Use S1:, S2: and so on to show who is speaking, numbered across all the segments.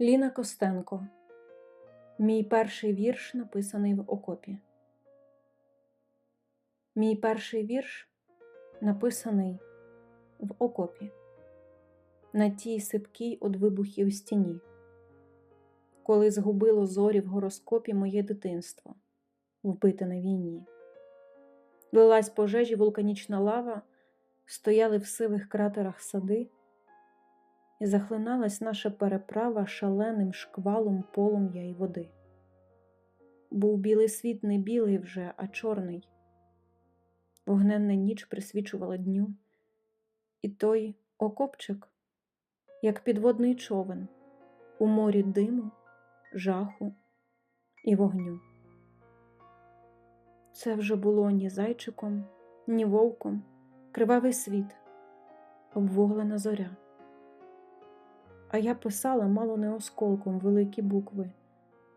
S1: Ліна Костенко. Мій перший вірш написаний в окопі. Мій перший вірш написаний в окопі на тій сипкій од вибухів стіні, коли згубило зорі в гороскопі моє дитинство, вбите на війні. Лилась пожежі вулканічна лава, стояли в сивих кратерах сади, і захлиналась наша переправа шаленим шквалом полум'я й води. Був білий світ не білий вже, а чорний. Вогненна ніч присвічувала дню, і той окопчик, як підводний човен, у морі диму, жаху і вогню. Це вже було ні зайчиком, ні вовком, кривавий світ, обвуглена зоря. А я писала мало не осколком великі букви,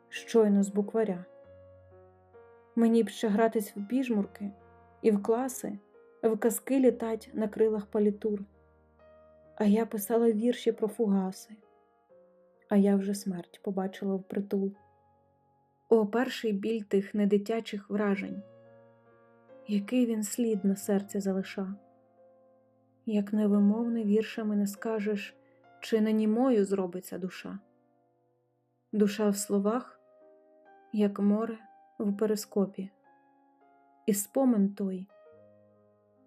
S1: щойно з букваря. Мені б ще гратись в піжмурки і в класи, в казки літать на крилах палітур. А я писала вірші про фугаси, а я вже смерть побачила впритул. О, перший біль тих недитячих вражень, який він слід на серці залиша, як невимовне віршами не скажеш, чи не німою зробиться душа. Душа в словах, як море в перископі, і спомин той,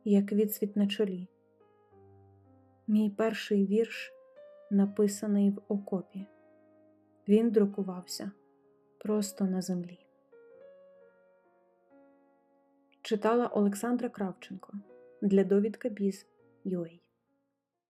S1: як відсвіт на чолі. Мій перший вірш написаний в окопі. Він друкувався просто на землі. Читала Олександра Кравченко для довідка Біз Юей.